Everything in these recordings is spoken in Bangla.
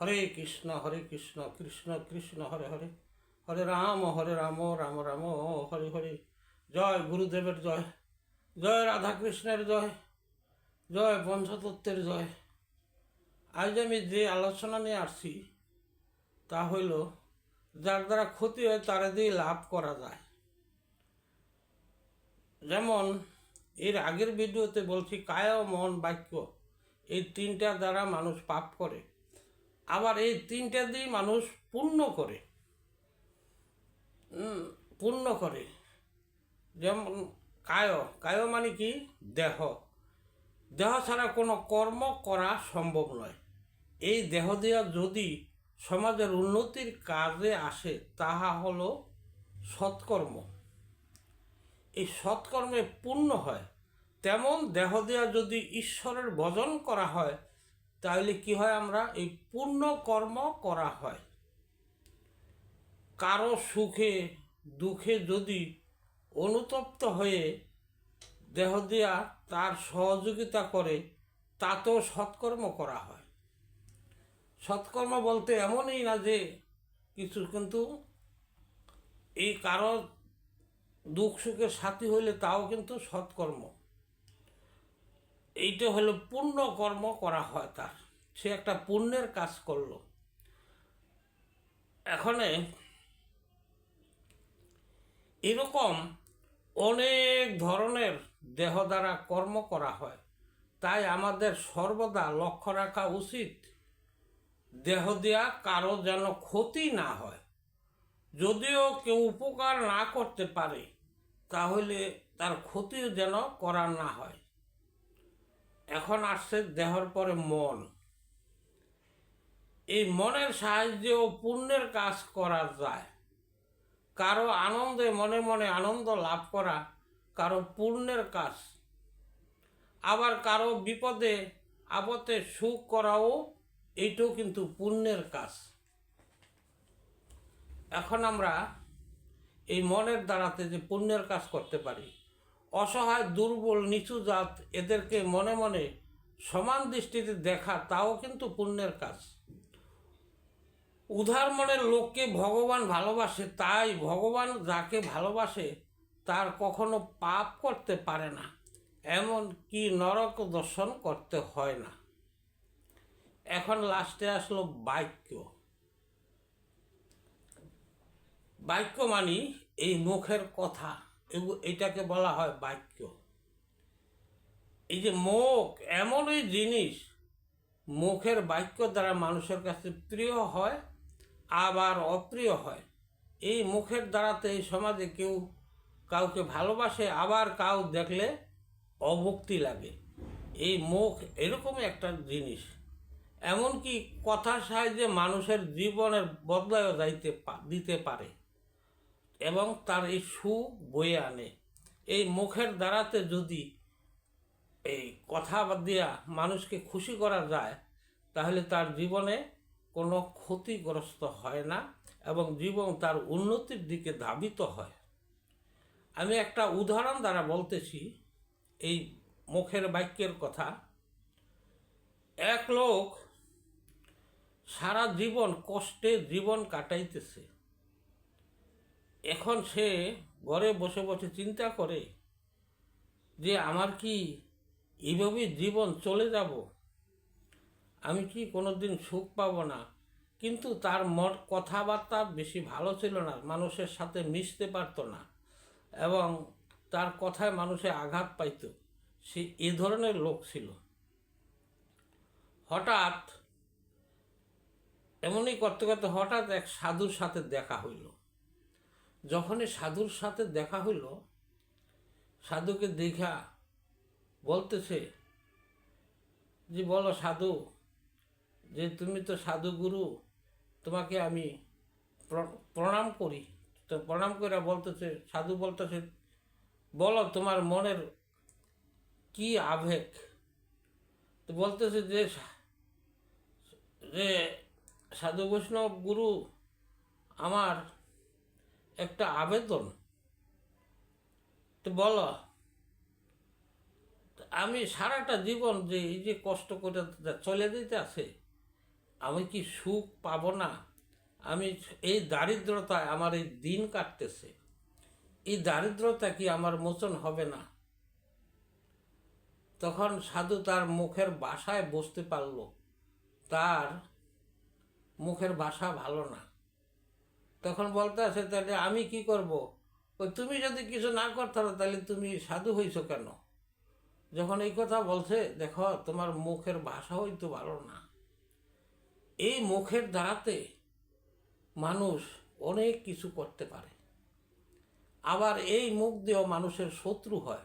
হরে কৃষ্ণ হরে কৃষ্ণ কৃষ্ণ কৃষ্ণ, হরে হরে। হরে রাম হরে রাম রাম রাম, হরে হরে। জয় গুরুদেবের জয় জয় রাধা কৃষ্ণের জয় জয় পঞ্চতত্ত্বের জয়। আজ আমি যে আলোচনা নিয়ে আসছি, তা হইল, যার দ্বারা ক্ষতি হয় তারা দিয়ে লাভ করা যায়। যেমন, এর আগের ভিডিওতে বলছি, কায়, মন, বাক্য, এই তিনটা দ্বারা মানুষ পাপ করে। আবার এই তিনটা দিয়ে মানুষ পূর্ণ করে। পূর্ণ করে। যেমন কায় কায় মানে কি? দেহ। দেহ ছাড়া কোনো কর্ম করা সম্ভব নয়। এই দেহ দেওয়া যদি সমাজের উন্নতির কাজে আসে, তাহা হলো সৎকর্ম। এই সৎকর্মে পূর্ণ হয়। তেমন দেহ দেওয়া যদি ঈশ্বরের ভজন করা হয় তাহলে কি হয় আমরা এই পূর্ণ কর্ম করা হয়। কারও সুখে, দুঃখে যদি অনুতপ্ত হয়ে দেহ দেয়া তার সহযোগিতা করে, তাতেও সৎকর্ম করা হয়। সৎকর্ম বলতে এমনই না যে কিছু কিন্তু এই কারও দুঃখ সুখের সাথী হইলে তাও কিন্তু সৎকর্ম। এইটা হলো পুণ্য কর্ম করা হয় তার সে একটা পুণ্যের কাজ করল। এখানে এরকম অনেক ধরনের দেহ দ্বারা কর্ম করা হয়। তাই আমাদের সর্বদা লক্ষ্য রাখা উচিত দেহ দেয়া কারও যেন ক্ষতি না হয়। যদিও কেউ উপকার না করতে পারে, তাহলে তার ক্ষতিও যেন করা না হয়। এখন আসছে দেহর পরে মন। এই মনের সাহায্যেও পুণ্যের কাজ করা যায়। কারও আনন্দে মনে মনে আনন্দ লাভ করা কারও পুণ্যের কাজ। আবার কারও বিপদে, আপদে সুখ করাও এইটাও কিন্তু পুণ্যের কাজ। এখন আমরা এই মনের দ্বারাতে যে পুণ্যের কাজ করতে পারি অসহায়, দুর্বল, নিচু জাত, এদেরকে মনে মনে সমান দৃষ্টিতে দেখা, তাও কিন্তু পুণ্যের কাজ। উদার মনের লোককে ভগবান ভালোবাসে, তাই ভগবান যাকে ভালোবাসে, তার কখনো পাপ করতে পারে না। এমন কি নরক দর্শন করতে হয় না। এখন লাস্টে আসলো বাক্য। বাক্য মানি এই মুখের কথা। এটাকে বলা হয় বাক্য। এই যে মুখ, এমনই জিনিস মুখের বাক্য দ্বারা মানুষের কাছে প্রিয় হয়, আবার অপ্রিয় হয়। এই মুখের দ্বারাতে এই সমাজে কেউ কাউকে ভালোবাসে, আবার কাউ দেখলে অভক্তি লাগে। এই মুখ এরকমই একটা জিনিস। এমনকি কথার সাহায্যে মানুষের জীবনের বদলায়ও যাইতে দিতে পারে। এবং তার এই সুখ বয়ে আনে। এই মুখের দ্বারাতে যদি এই কথা দিয়া মানুষকে খুশি করা যায়, তাহলে তার জীবনে কোনো ক্ষতিগ্রস্ত হয় না এবং জীবন তার উন্নতির দিকে ধাবিত হয়। আমি একটা উদাহরণ দ্বারা বলতেছি, এই মুখের বাক্যের কথা। এক লোক সারা জীবন কষ্টে জীবন কাটাইতেছে। এখন সে ঘরে বসে বসে চিন্তা করে যে আমার কি এইভাবেই জীবন চলে যাব? আমি কি কোনো দিন সুখ পাবো না? কিন্তু তার মন কথাবার্তা বেশি ভালো ছিল না, মানুষের সাথে মিশতে পারতো না এবং তার কথায় মানুষে আঘাত পাইত। সে এ ধরনের লোক ছিল। হঠাৎ এমনই করতে করতে হঠাৎ এক সাধুর সাথে দেখা হইল। যখনই সাধুর সাথে দেখা হইল, সাধুকে দেখা বলতেছে যে, বলো সাধু, যে তুমি তো সাধু গুরু, তোমাকে আমি প্র- প্রণাম করি। তো প্রণাম করে বলতেছে, সাধু বলতেছে, বলো তোমার মনের কি আবেগ? তো বলতেছে যে যে সাধু বৈষ্ণব গুরু আমার একটা আবেদন। তো বলো। আমি সারাটা জীবন যে এই যে কষ্ট করে চলে দিতে আছে, আমি কি সুখ পাব না? আমি এই দারিদ্রতায় আমার এই দিন কাটতেছে। এই দারিদ্রতা কি আমার মোচন হবে না? তখন সাধু তার মুখের বাসায় বসতে পারল। তার মুখের ভাষা ভালো না। তখন বলতে আছে তাহলে আমি কি করব? তুমি যদি কিছু না করতে তাহলে তুমি সাধু হইছো কেন? যখন এই কথা বলছে, দেখো, তোমার মুখের ভাষা হয়তো ভালো না। এই মুখের দ্বারাতে মানুষ অনেক কিছু করতে পারে। আবার এই মুখ দিয়েও মানুষের শত্রু হয়।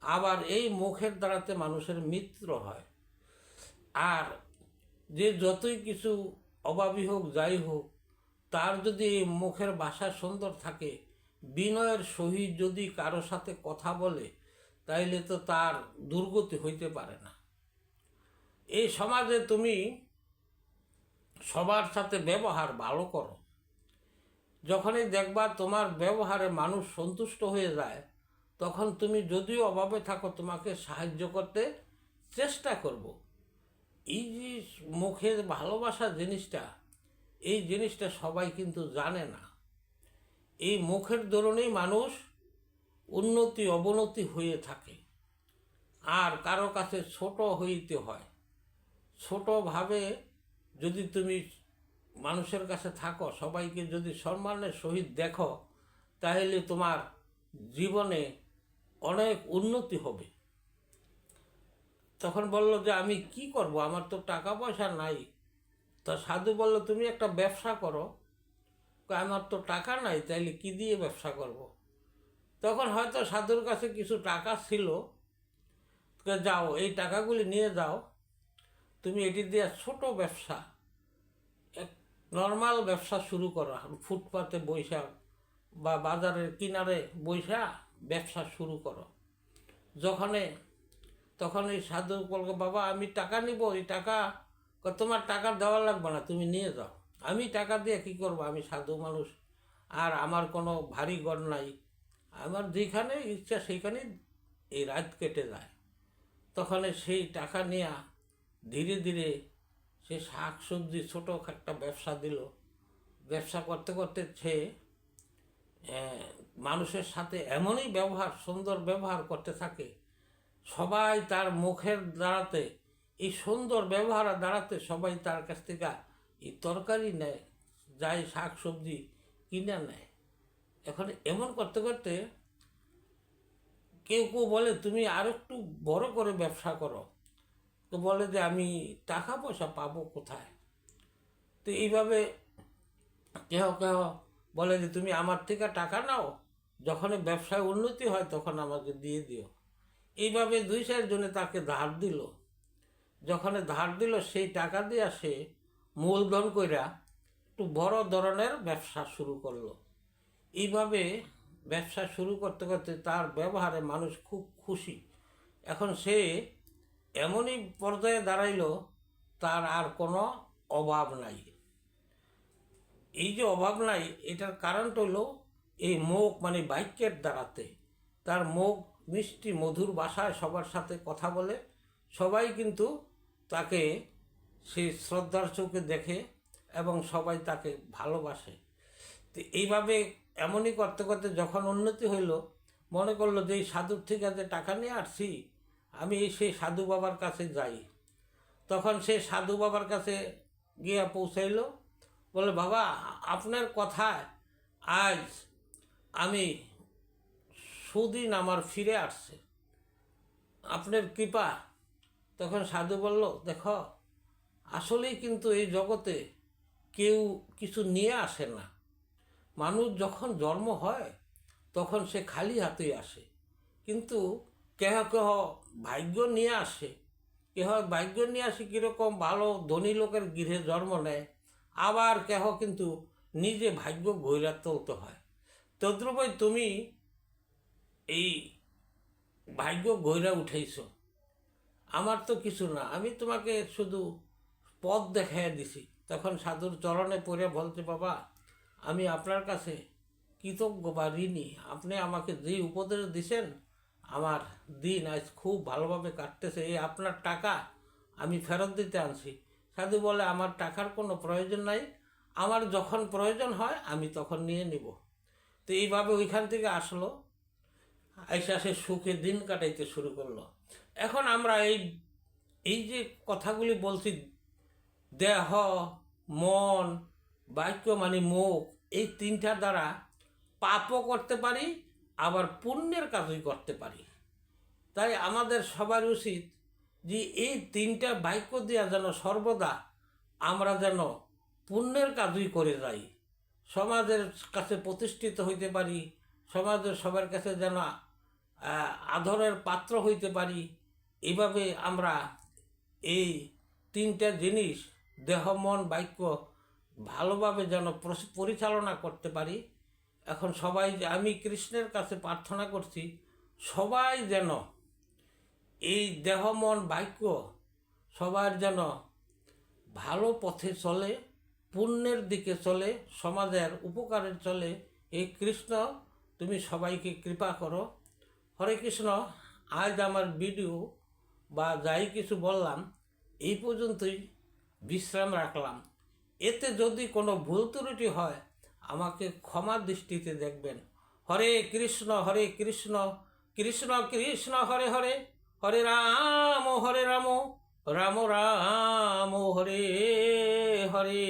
আবার এই মুখের দ্বারাতে মানুষের মিত্র হয়। আর যে যতই কিছু অভাবী হোক, যাই হোক তার যদি মুখের ভাষা সুন্দর থাকে, বিনয়ের সহিত যদি কারও সাথে কথা বলে, তাইলে তো তার দুর্গতি হইতে পারে না। এই সমাজে তুমি সবার সাথে ব্যবহার ভালো করো। যখনই দেখবা তোমার ব্যবহারে মানুষ সন্তুষ্ট হয়ে যায়, তখন তুমি যদিও অভাবে থাকো, তোমাকে সাহায্য করতে চেষ্টা করব। এই যে মুখের ভালোবাসা জিনিসটা এই জিনিসটা সবাই কিন্তু জানে না। এই মুখের ধরনেই মানুষ উন্নতি, অবনতি হয়ে থাকে। আর কারও কাছে ছোট হইতে হয়। ছোটভাবে যদি তুমি মানুষের কাছে থাকো, সবাইকে যদি সম্মানের সহিত দেখো, তাহলে তোমার জীবনে অনেক উন্নতি হবে। তখন বলল যে, আমি কি করব? আমার তো টাকা পয়সা নাই। তা সাধু বলল, তুমি একটা ব্যবসা করো। আমার তো টাকা নাই, তাইলে কি দিয়ে ব্যবসা করব। তখন হয়তো সাধুর কাছে কিছু টাকা ছিল। যাও, এই টাকাগুলি নিয়ে যাও। তুমি এটি দিয়ে ছোট ব্যবসা, এক নর্মাল ব্যবসা শুরু করো। ফুটপাতে বৈশা বা বাজারের কিনারে বৈশা ব্যবসা শুরু করো। যখনে, তখন এই সাধু বলব বাবা, আমি টাকা নিব, এই টাকা তোমার টাকা দেওয়া লাগবে না, তুমি নিয়ে যাও। আমি টাকা দিয়ে কি করব? আমি সাধু মানুষ, আর আমার কোনো ভারী গড় নাই। আমার যেখানে ইচ্ছা সেইখানেই এই রাত কেটে যায়। তখন সেই টাকা নিয়ে ধীরে ধীরে সে শাক সবজি ছোটো একটা ব্যবসা দিল। ব্যবসা করতে করতে সে মানুষের সাথে এমনই ব্যবহার, সুন্দর ব্যবহার করতে থাকে। সবাই তার মুখের দ্বারাতে এই সুন্দর ব্যবহারের দাঁড়াতে সবাই তার কাছ থেকে এই তরকারি নেয় যাই শাক সবজি কিনে নেয়। এখন এমন করতে করতে কেউ কেউ বলে, তুমি আর একটু বড় করে ব্যবসা করো। তো বলে যে, আমি টাকা পয়সা পাবো কোথায়? তো এইভাবে কেহ কেহ বলে যে, তুমি আমার থেকে টাকা নাও যখন ব্যবসায় উন্নতি হয় তখন আমাকে দিয়ে দিও। এইভাবে দুই চারজনে তাকে ধার দিল। যখন ধার দিল, সেই টাকা দিয়ে সে মূলধন কইরা একটু বড় ধরনের ব্যবসা শুরু করল। এইভাবে ব্যবসা শুরু করতে করতে তার ব্যবহারে মানুষ খুব খুশি। এখন সে এমনই পর্যায়ে দাঁড়াইলো, তার আর কোনো অভাব নাই। এই যে অভাব নাই, এটার কারণটা হলো এই মুখ মানে বাক্যের দ্বারাতে। তার মুখ মিষ্টি মধুর ভাষায় সবার সাথে কথা বলে, সবাই কিন্তু তাকে সে শ্রদ্ধার চোখে দেখে এবং সবাই তাকে ভালোবাসে। তো এইভাবে এমনই করতে করতে যখন উন্নতি হইল, মনে করল যে এই সাধুর থেকে আছে টাকা নিয়ে আসছি, আমি সেই সাধু বাবার কাছে যাই। তখন সে সাধু বাবার কাছে গিয়ে পৌঁছাইলো বলে বাবা, আপনার কথায় আজ আমি সুদিন আমার ফিরে আসছে। আপনার কৃপা তখন সাধু বলল, দেখো, আসলেই কিন্তু এই জগতে কেউ কিছু নিয়ে আসে না। মানুষ যখন জন্ম হয়, তখন সে খালি হাতেই আসে। কিন্তু কেহ কেহ ভাগ্য নিয়ে আসে। কেহ ভাগ্য নিয়ে আসে কীরকম ভালো ধনী লোকের গৃহে জন্ম নেয়, আবার কেহ কিন্তু নিজে ভাগ্য গইরা তুলতে হয়। তদ্রুপই তুমি এই ভাগ্য গইরা উঠাইছ। আমার তো কিছু না, আমি তোমাকে শুধু পথ দেখাইয়া দিছি। তখন সাধুর চরণে পড়ে বলতে, বাবা, আমি আপনার কাছে কৃতজ্ঞ বা ঋণী। আপনি আমাকে যে উপদেশ দিছেন, আমার দিন আজ খুব ভালোভাবে কাটতেছে। এই আপনার টাকা আমি ফেরত দিতে আনছি। সাধু বলে, আমার টাকার কোনো প্রয়োজন নাই। আমার যখন প্রয়োজন হয়, আমি তখন নিয়ে নিব। তো এইভাবে ওইখান থেকে আসলো। এসে আসে সুখে দিন কাটাইতে শুরু করল। এখন আমরা এই এই যে কথাগুলি বলছি, দেহ, মন, বাক্য মানে মুখ, এই তিনটার দ্বারা পাপও করতে পারি, আবার পুণ্যের কাজই করতে পারি। তাই আমাদের সবার উচিত যে এই তিনটা বাক্য দিয়া যেন সর্বদা আমরা যেন পুণ্যের কাজই করে যাই। সমাজের কাছে প্রতিষ্ঠিত হইতে পারি, সমাজের সবার কাছে যেন আদরের পাত্র হইতে পারি এইভাবে আমরা এই তিনটা জিনিস দেহ, মন, বাক্য ভালোভাবে যেন পরিচালনা করতে পারি। এখন সবাই আমি কৃষ্ণের কাছে প্রার্থনা করছি, সবাই যেন এই দেহ, মন, বাক্য সবার যেন ভালো পথে চলে, পুণ্যের দিকে চলে, সমাজের উপকারের চলে। এই কৃষ্ণ, তুমি সবাইকে কৃপা করো। হরে কৃষ্ণ, আজ আমার ভিডিও বা যাই কিছু বললাম, এই পর্যন্তই বিশ্রাম রাখলাম। এতে যদি কোনো ভুল ত্রুটি হয়, আমাকে ক্ষমা দৃষ্টিতে দেখবেন। হরে কৃষ্ণ হরে কৃষ্ণ কৃষ্ণ কৃষ্ণ, হরে হরে হরে রাম হরে রাম রাম রাম, হরে হরে।